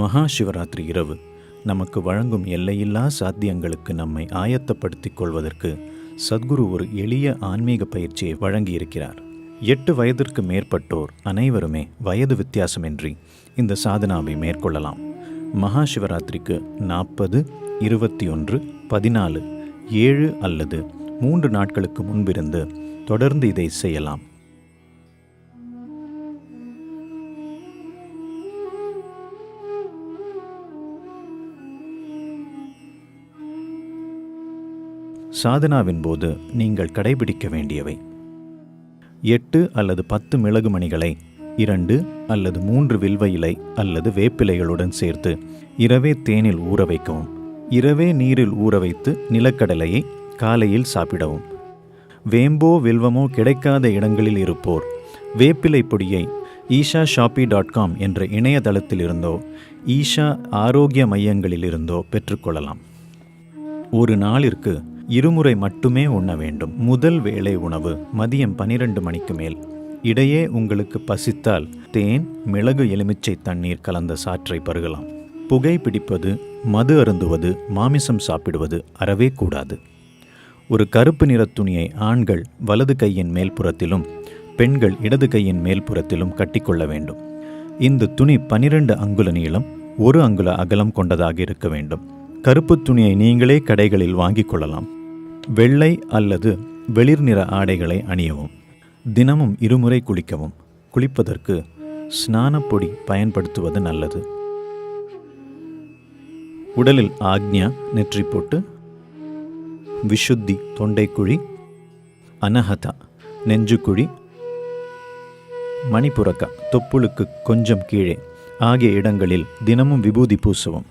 மகா சிவராத்திரி இரவு. நமக்கு வழங்கும் எல்லையில்லா சாத்தியங்களுக்கு நம்மை ஆயத்தப்படுத்திக் கொள்வதற்கு சத்குரு ஒரு எளிய ஆன்மீக பயிற்சியை வழங்கியிருக்கிறார். எட்டு வயதிற்கு மேற்பட்டோர் அனைவருமே வயது வித்தியாசமின்றி இந்த சாதனாவை மேற்கொள்ளலாம். மகா சிவராத்திரிக்கு நாற்பது இருபத்தி ஒன்று பதினாலு ஏழு அல்லது மூன்று நாட்களுக்கு முன்பிருந்து தொடர்ந்து இதை செய்யலாம். சாதனாவின் போது நீங்கள் கடைபிடிக்க வேண்டியவை. எட்டு அல்லது பத்து மிளகு மணிகளை இரண்டு அல்லது மூன்று வில்வ இலை அல்லது வேப்பிலைகளுடன் சேர்த்து இரவே தேனில் ஊற வைக்கவும். இரவே நீரில் ஊற வைத்து நிலக்கடலையை காலையில் சாப்பிடவும். வேம்போ வில்வமோ கிடைக்காத இடங்களில் இருப்போர் வேப்பிலை பொடியை ஈஷா ஷாப்பி டாட் காம் என்ற இணையதளத்திலிருந்தோ ஈஷா ஆரோக்கிய மையங்களிலிருந்தோ பெற்றுக்கொள்ளலாம். ஒரு நாளிற்கு இருமுறை மட்டுமே உண்ண வேண்டும். முதல் வேளை உணவு மதியம் பனிரெண்டு மணிக்கு மேல். இடையே உங்களுக்கு பசித்தால் தேன் மிளகு எலுமிச்சை தண்ணீர் கலந்த சாற்றை பருகலாம். புகை பிடிப்பது மது அருந்துவது மாமிசம் சாப்பிடுவது அறவே கூடாது. ஒரு கருப்பு நிற துணியை ஆண்கள் வலது கையின் மேல்புறத்திலும் பெண்கள் இடது கையின் மேல்புறத்திலும் கட்டிக்கொள்ள வேண்டும். இந்த துணி பனிரெண்டு அங்குல நீளம் ஒரு அங்குல அகலம் கொண்டதாக இருக்க வேண்டும். கருப்பு துணியை நீங்களே கடைகளில் வாங்கிக் கொள்ளலாம். வெள்ளை அல்லது வெளிர் நிற ஆடைகளை அணியவும் தினமும் இருமுறை குளிக்கவும் குளிப்பதற்கு ஸ்நானப்பொடி பயன்படுத்துவது நல்லது. உடலில் ஆக்ஞா நெற்றி போட்டு விஷுத்தி தொண்டைக்குழி அனஹதா நெஞ்சுக்குழி மணிப்புறக்கா தொப்புளுக்கு கொஞ்சம் கீழே ஆகிய இடங்களில் தினமும் விபூதி பூசவும்.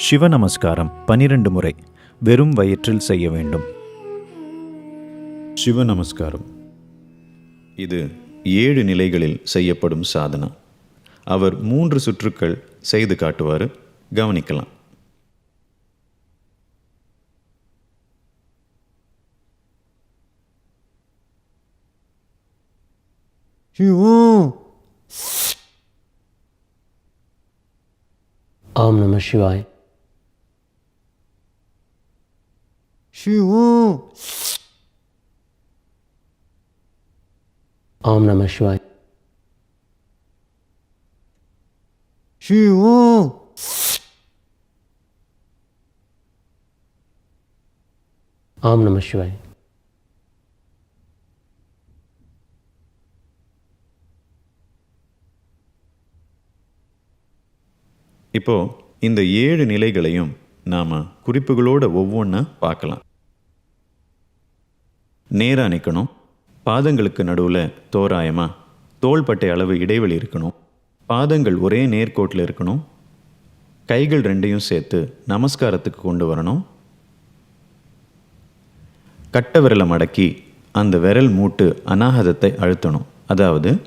சிவ நமஸ்காரம் பனிரெண்டு முறை. வெறும் வயிற்றில் செய்ய வேண்டும். சிவ நமஸ்காரம் இது ஏழு நிலைகளில் செய்யப்படும் சாதனா அவர் மூன்று சுற்றுக்கள் செய்து காட்டுவார் கவனிக்கலாம். Om Namah Shivaya. Om Namah Shivaya. Om Namah Shivaya. இப்போ இந்த ஏழு நிலைகளையும் நாம் குறிப்புகளோட ஒவ்வொன்றா பார்க்கலாம் நேராக நிற்கணும் பாதங்களுக்கு நடுவில் தோராயமாக தோள்பட்டை அளவு இடைவெளி இருக்கணும். பாதங்கள் ஒரே நேர்கோட்டில் இருக்கணும். கைகள் ரெண்டையும் சேர்த்து நமஸ்காரத்துக்கு கொண்டு வரணும். கட்ட விரலை மடக்கி அந்த விரல் மூட்டு அநாகதத்தை அழுத்தணும். அதாவது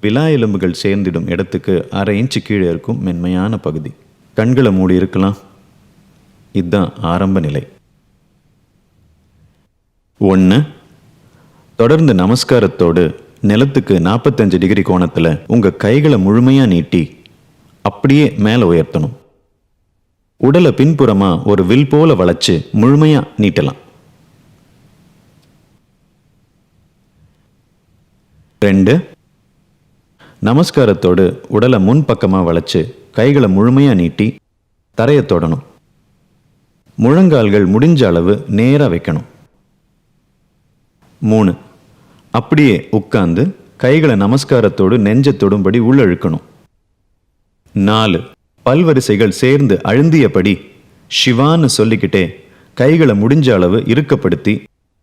விலா எலும்புகள் சேர்ந்திடும் இடத்துக்கு அரை இன்ச்சு கீழே இருக்கும் மென்மையான பகுதி. கண்களை மூடி இருக்கலாம். இதுதான் ஆரம்ப நிலை. ஒன்று தொடர்ந்து நமஸ்காரத்தோடு நிலத்துக்கு நாற்பத்தஞ்சு டிகிரி கோணத்தில் உங்கள் கைகளை முழுமையாக நீட்டி அப்படியே மேலே உயர்த்தணும். உடலை பின்புறமாக ஒரு வில் போல வளைச்சு முழுமையாக நீட்டலாம். ரெண்டு நமஸ்காரத்தோடு உடலை முன்பக்கமாக வளைச்சு கைகளை முழுமையாக நீட்டி தரையை தொடணும். முழங்கால்கள் முடிஞ்ச அளவு நேராக வைக்கணும். மூணு அப்படியே உட்கார்ந்து கைகளை நமஸ்காரத்தோடு நெஞ்ச தொடும்படி உள்ளழுக்கணும். நாலு பல்வரிசைகள் சேர்ந்து அழுந்தியபடி சிவான்னு சொல்லிக்கிட்டே கைகளை முடிஞ்ச அளவு இறுக்கப்படுத்தி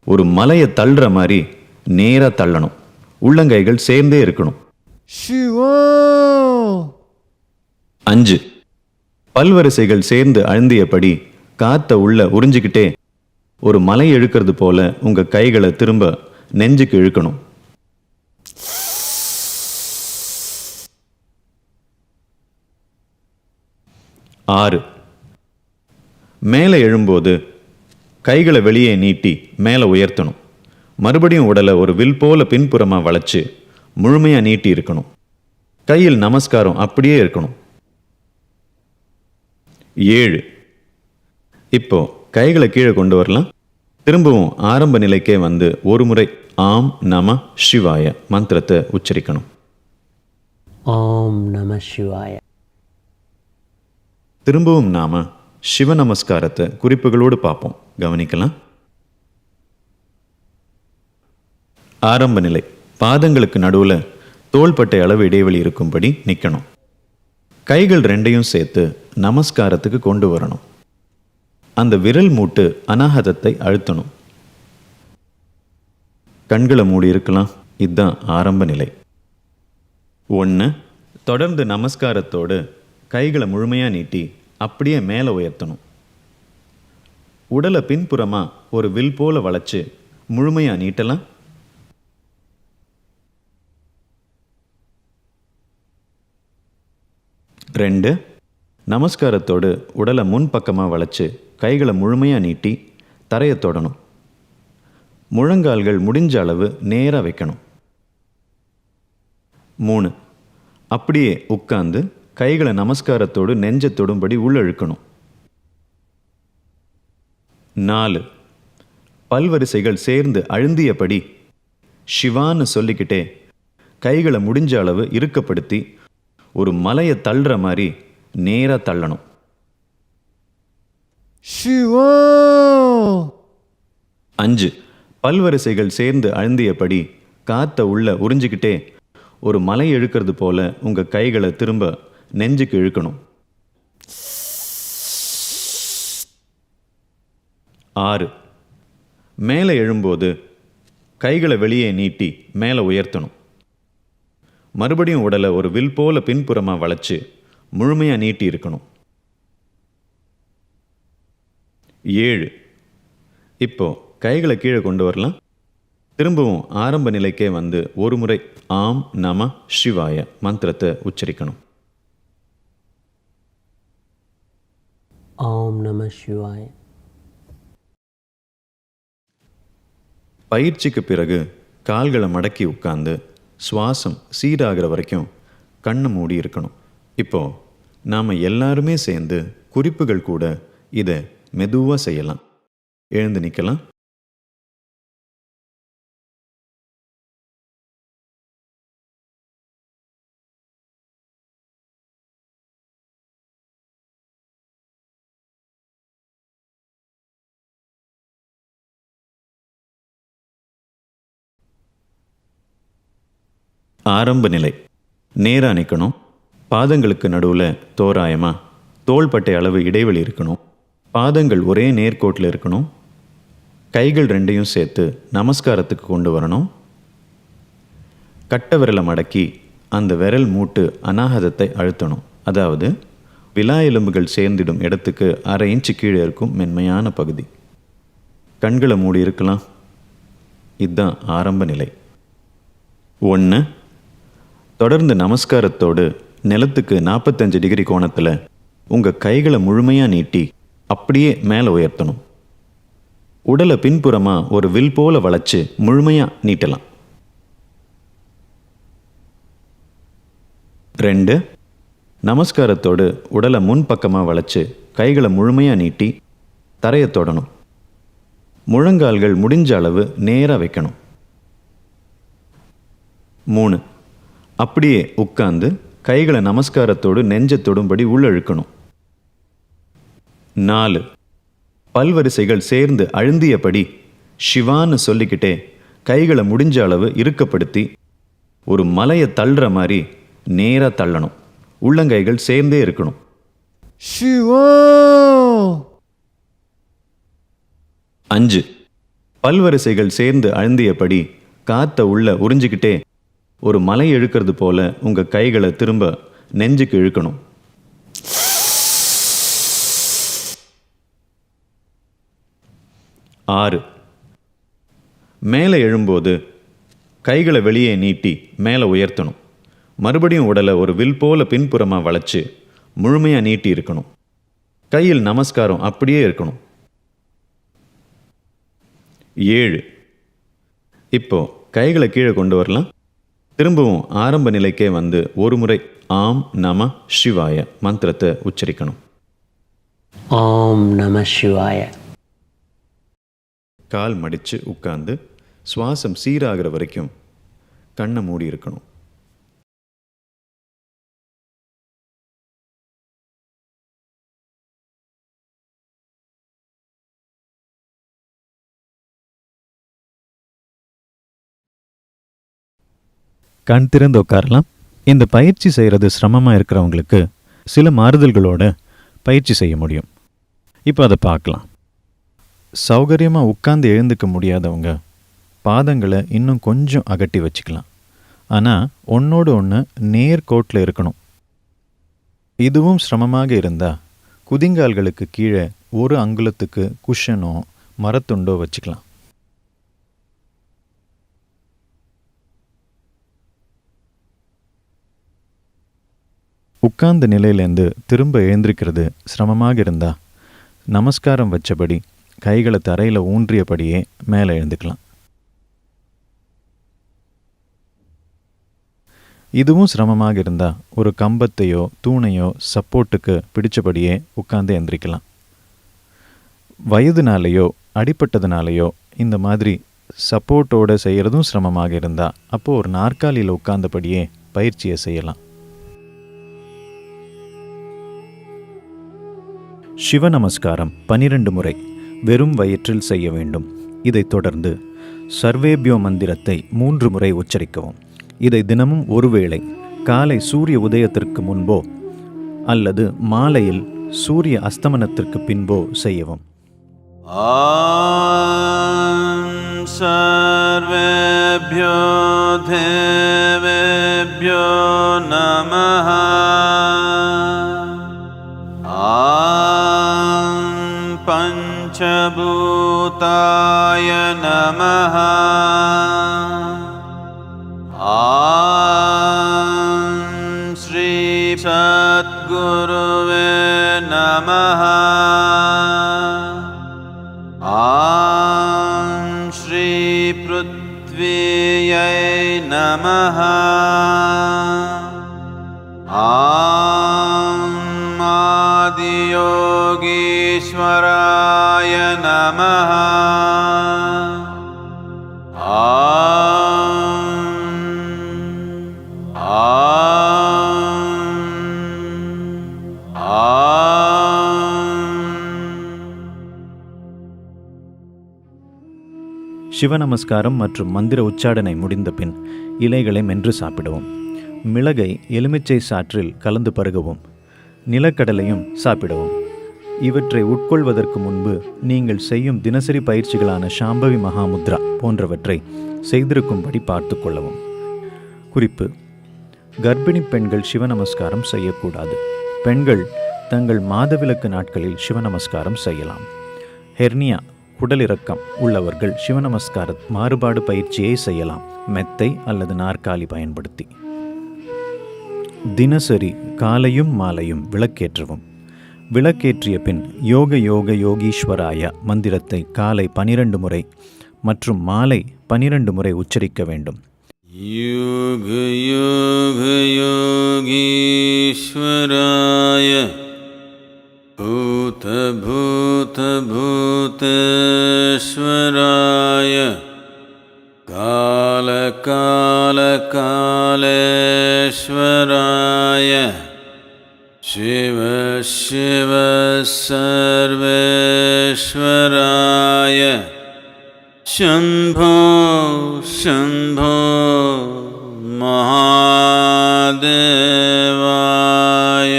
ஒரு மலையை தள்ளுற மாதிரி நேராக தள்ளணும். உள்ளங்கைகள் சேர்ந்தே இருக்கணும். அஞ்சு பல்வரிசைகள் சேர்ந்து அழுந்தியபடி காத்த உள்ள உறிஞ்சிக்கிட்டே ஒரு மலை இழுக்கிறது போல உங்க கைகளை திரும்ப நெஞ்சுக்கு இழுக்கணும். ஆறு. மேலே எழும்போது கைகளை வெளியே நீட்டி மேலே உயர்த்தணும். மறுபடியும் உடலை ஒரு வில் போல பின்புறமாக வளைச்சு முழுமையாக நீட்டி இருக்கணும். கையில் நமஸ்காரம் அப்படியே இருக்கணும். ஏழு. இப்போ கைகளை கீழே கொண்டு வரலாம். திரும்பவும் ஆரம்ப நிலைக்கே வந்து ஒரு முறை ஆம் நம சிவாய மந்திரத்தை உச்சரிக்கணும். Om Namah Shivaya. திரும்பவும் நாம சிவ நமஸ்காரத்தை குறிப்புகளோடு பார்ப்போம். கவனிக்கலாம். ஆரம்ப நிலை. பாதங்களுக்கு நடுவில் தோள்பட்டை அளவு இடைவெளி இருக்கும்படி நிற்கணும் கைகள் ரெண்டையும் சேர்த்து நமஸ்காரத்துக்கு கொண்டு வரணும். அந்த விரல் மூட்டு அனாஹதத்தை அழுத்தணும். கண்களை மூடி இருக்கலாம். இதுதான் ஆரம்ப நிலை. ஒன்று தொடர்ந்து நமஸ்காரத்தோடு கைகளை முழுமையாக நீட்டி அப்படியே மேலே உயர்த்தணும். உடலை பின்புறமாக ஒரு வில் போல வளைச்சு முழுமையாக நீட்டலாம். ரெண்டு நமஸ்காரத்தோடு உடலை முன்பக்கமாக வளைச்சு கைகளை முழுமையாக நீட்டி தரையை தொடணும். முழங்கால்கள் முடிஞ்ச அளவு நேராக வைக்கணும். மூணு அப்படியே உட்கார்ந்து கைகளை நமஸ்காரத்தோடு நெஞ்ச தொடும்படி உள்ளிழுக்கணும். நாலு பல்வரிசைகள் சேர்ந்து அழுந்தியபடி சிவான்னு சொல்லிக்கிட்டே கைகளை முடிஞ்ச அளவு இறுக்கப்படுத்தி ஒரு மலையை தள்ளுற மாதிரி நேராக தள்ளணும். அஞ்சு. பல்வரிசைகள் சேர்ந்து அழுந்தியபடி காத்த உள்ள உறிஞ்சிக்கிட்டே ஒரு மலை இழுக்கிறது போல உங்க கைகளை திரும்ப நெஞ்சுக்கு இழுக்கணும். ஆறு. மேலே எழும்போது கைகளை வெளியே நீட்டி மேலே உயர்த்தணும். மறுபடியும் உடலை ஒரு வில் போல பின்புறமாக வளைச்சு முழுமையாக நீட்டி இருக்கணும். ஏழு. இப்போ கைகளை கீழே கொண்டு வரலாம். திரும்பவும் ஆரம்ப நிலைக்கே வந்து ஒரு முறை ஆம் நம சிவாய மந்திரத்தை உச்சரிக்கணும். Om Namah Shivaya. பயிற்சிக்கு பிறகு கால்களை மடக்கி உட்கார்ந்து சுவாசம் சீராகிற வரைக்கும் கண்ணை மூடி இருக்கணும். இப்போ நாம் எல்லாருமே சேர்ந்து குறிப்புகள் கூட இதை மெதுவாக செய்யலாம். எழுந்து நிற்கலாம் ஆரம்ப நிலை. நேராக நிற்கணும் பாதங்களுக்கு நடுவில் தோராயமா. தோள்பட்டை அளவு இடைவெளி இருக்கணும். பாதங்கள் ஒரே நேர்கோட்டில் இருக்கணும். கைகள் ரெண்டையும் சேர்த்து நமஸ்காரத்துக்கு கொண்டு வரணும். கட்டை விரலை மடக்கி அந்த விரல் மூட்டு அநாகதத்தை அழுத்தணும். அதாவது விலா எலும்புகள் சேர்ந்திடும் இடத்துக்கு அரை இன்ச்சு கீழே இருக்கும் மென்மையான பகுதி. கண்களை மூடி இருக்கலாம். இதுதான் ஆரம்ப நிலை. ஒன்று தொடர்ந்து நமஸ்காரத்தோடு நிலத்துக்கு நாற்பத்தஞ்சு டிகிரி கோணத்தில் உங்கள் கைகளை முழுமையாக நீட்டி அப்படியே மேலே உயர்த்தணும். உடலை பின்புறமாக ஒரு வில் போல வளைச்சு முழுமையாக நீட்டலாம். ரெண்டு நமஸ்காரத்தோடு உடலை முன்பக்கமாக வளைச்சு கைகளை முழுமையாக நீட்டி தரையை தொடணும். முழங்கால்கள் முடிஞ்ச அளவு நேராக வைக்கணும். மூணு அப்படியே உட்கார்ந்து கைகளை நமஸ்காரத்தோடு நெஞ்ச தொடும்படி உள்ளிழுக்கணும் நாலு. பல்வரிசைகள் சேர்ந்து அழுந்தியபடி சிவான்னு சொல்லிக்கிட்டே கைகளை முடிஞ்ச அளவு இறுக்கப்படுத்தி ஒரு மலையை தள்ளுற மாதிரி நேராக தள்ளணும். உள்ளங்கைகள் சேர்ந்தே இருக்கணும். அஞ்சு. பல்வரிசைகள் சேர்ந்து அழுந்தியபடி காத்த உள்ள உறிஞ்சிக்கிட்டே ஒரு மலை இழுக்கிறது போல உங்க கைகளை திரும்ப நெஞ்சுக்கு இழுக்கணும். ஆறு. மேலே எழும்போது கைகளை வெளியே நீட்டி மேலே உயர்த்தணும். மறுபடியும் உடலை ஒரு வில் போல பின்புறமாக வளைச்சு முழுமையாக நீட்டி இருக்கணும். கையில் நமஸ்காரம் அப்படியே இருக்கணும். ஏழு. இப்போ கைகளை கீழே கொண்டு வரலாம். திரும்பவும் ஆரம்ப நிலைக்கே வந்து ஒரு முறை ஆம் நம சிவாய மந்திரத்தை உச்சரிக்கணும். ஆம் நம சிவாய. கால் மடித்து உட்கார்ந்து சுவாசம் சீராகிற வரைக்கும் கண்ணை மூடி இருக்கணும். கண் திறந்து உட்காரலாம். இந்த பயிற்சி செய்கிறது சிரமமாக இருக்கிறவங்களுக்கு சில மாறுதல்களோட பயிற்சி செய்ய முடியும். இப்போ அதை பார்க்கலாம். சௌகரியமாக உட்காந்து எழுந்துக்க முடியாதவங்க பாதங்களை இன்னும் கொஞ்சம் அகட்டி வச்சுக்கலாம். ஆனால் ஒன்றோடு ஒன்று நேர்கோட்டில் இருக்கணும். இதுவும் சிரமமாக இருந்தால் குதிங்கால்களுக்கு கீழே ஒரு அங்குலத்துக்கு குஷனோ மரத்துண்டோ வச்சுக்கலாம். உட்கார்ந்த நிலையிலேருந்து திரும்ப எழுந்திருக்கிறது சிரமமாக இருந்தா நமஸ்காரம் வச்சபடி கைகளை தரையில் ஊன்றியபடியே மேலே எழுந்துக்கலாம். இதுவும் சிரமமாக இருந்தால் ஒரு கம்பத்தையோ தூணையோ சப்போர்ட்டுக்கு பிடிச்சபடியே உட்காந்து எந்திரிக்கலாம். வயதுனாலேயோ அடிப்பட்டதுனாலேயோ இந்த மாதிரி சப்போர்ட்டோட செய்கிறதும் சிரமமாக இருந்தால் அப்போது ஒரு நாற்காலியில் உட்கார்ந்தபடியே பயிற்சியை செய்யலாம். சிவ நமஸ்காரம் பனிரெண்டு முறை. வெறும் வயிற்றில் செய்ய வேண்டும். இதைத் தொடர்ந்து சர்வேபியோ மந்திரத்தை மூன்று முறை உச்சரிக்கவும். இதை தினமும் ஒருவேளை காலை சூரிய உதயத்திற்கு முன்போ அல்லது மாலையில் சூரிய அஸ்தமனத்திற்கு பின்போ செய்யவும். சர்வேபியோ தேவேபியோ நமஹா. भूताय नमः। आ श्रीसद्गुरुवे नमः। आ श्रीपृथ्वीयै नमः। आदियोगीश्वरा नमः। சிவ நமஸ்காரம் மற்றும் மந்திர உச்சாடனை முடிந்த பின் இலைகளை மென்று சாப்பிடவும். மிளகை எலுமிச்சை சாற்றில் கலந்து பருகவும். நிலக்கடலையும் சாப்பிடவும். இவற்றை உட்கொள்வதற்கு முன்பு நீங்கள் செய்யும் தினசரி பயிற்சிகளான சாம்பவி மகாமுத்ரா போன்றவற்றை செய்திருக்கும்படி பார்த்து கொள்ளவும். குறிப்பு கர்ப்பிணி பெண்கள் சிவ நமஸ்காரம் செய்யக்கூடாது. பெண்கள் தங்கள் மாதவிலக்கு நாட்களில் சிவ நமஸ்காரம் செய்யலாம். ஹெர்னியா குடலிறக்கம் உள்ளவர்கள் சிவ நமஸ்கார மாறுபாடு பயிற்சியை செய்யலாம். மெத்தை அல்லது நாற்காலி பயன்படுத்தி. தினசரி காலையும் மாலையும் விளக்கேற்றவும். விளக்கேற்றிய பின் யோக யோக யோகீஸ்வராய மந்திரத்தை காலை பனிரெண்டு முறை மற்றும் மாலை பனிரெண்டு முறை உச்சரிக்க வேண்டும். யோக யோக யோகீஸ்வராய பூத பூத பூதேஸ்வராய शम्भो शम्भो महादेवाय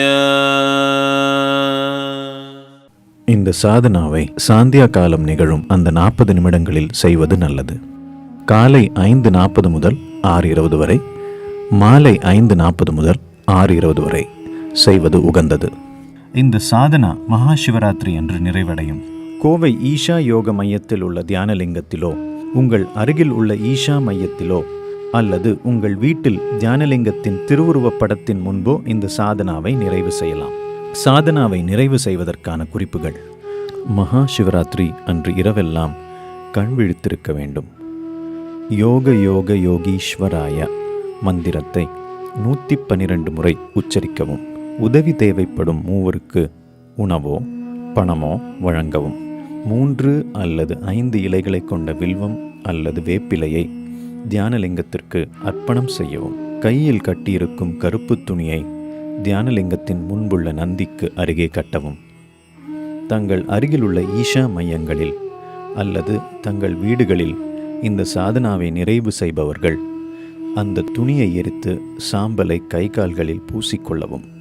இந்த சாதனாவை சாந்தியா காலம் நிகழும் அந்த நாற்பது நிமிடங்களில் செய்வது நல்லது காலை ஐந்து நாற்பது முதல் ஆறு இருபது வரை மாலை ஐந்து நாற்பது முதல் ஆறு இருபது வரை செய்வது உகந்தது இந்த சாதனா மகா சிவராத்திரி என்று நிறைவடையும் கோவை ஈஷா யோக மையத்தில் உள்ள தியானலிங்கத்திலோ உங்கள் அருகில் உள்ள ஈஷா மையத்திலோ அல்லது உங்கள் வீட்டில் தியானலிங்கத்தின் திருவுருவப் படத்தின் முன்போ இந்த சாதனாவை நிறைவு செய்யலாம். சாதனாவை நிறைவு செய்வதற்கான குறிப்புகள். மகா சிவராத்திரி அன்று இரவெல்லாம் கண் விழித்திருக்க வேண்டும். யோக யோக யோகீஸ்வராய மந்திரத்தை நூற்றி பன்னிரண்டு முறை உச்சரிக்கவும். உதவி தேவைப்படும் மூவருக்கு உணவோ பணமோ வழங்கவும். மூன்று அல்லது ஐந்து இலைகளை கொண்ட வில்வம் அல்லது வேப்பிலையை தியானலிங்கத்திற்கு அர்ப்பணம் செய்யவும். கையில் கட்டியிருக்கும் கருப்பு துணியை தியானலிங்கத்தின் முன்புள்ள நந்திக்கு அருகே கட்டவும். தங்கள் அருகிலுள்ள ஈஷா மையங்களில் அல்லது தங்கள் வீடுகளில் இந்த சாதனாவை நிறைவு செய்பவர்கள் அந்த துணியை எரித்து சாம்பலை கை கால்களில் பூசிக்கொள்ளவும்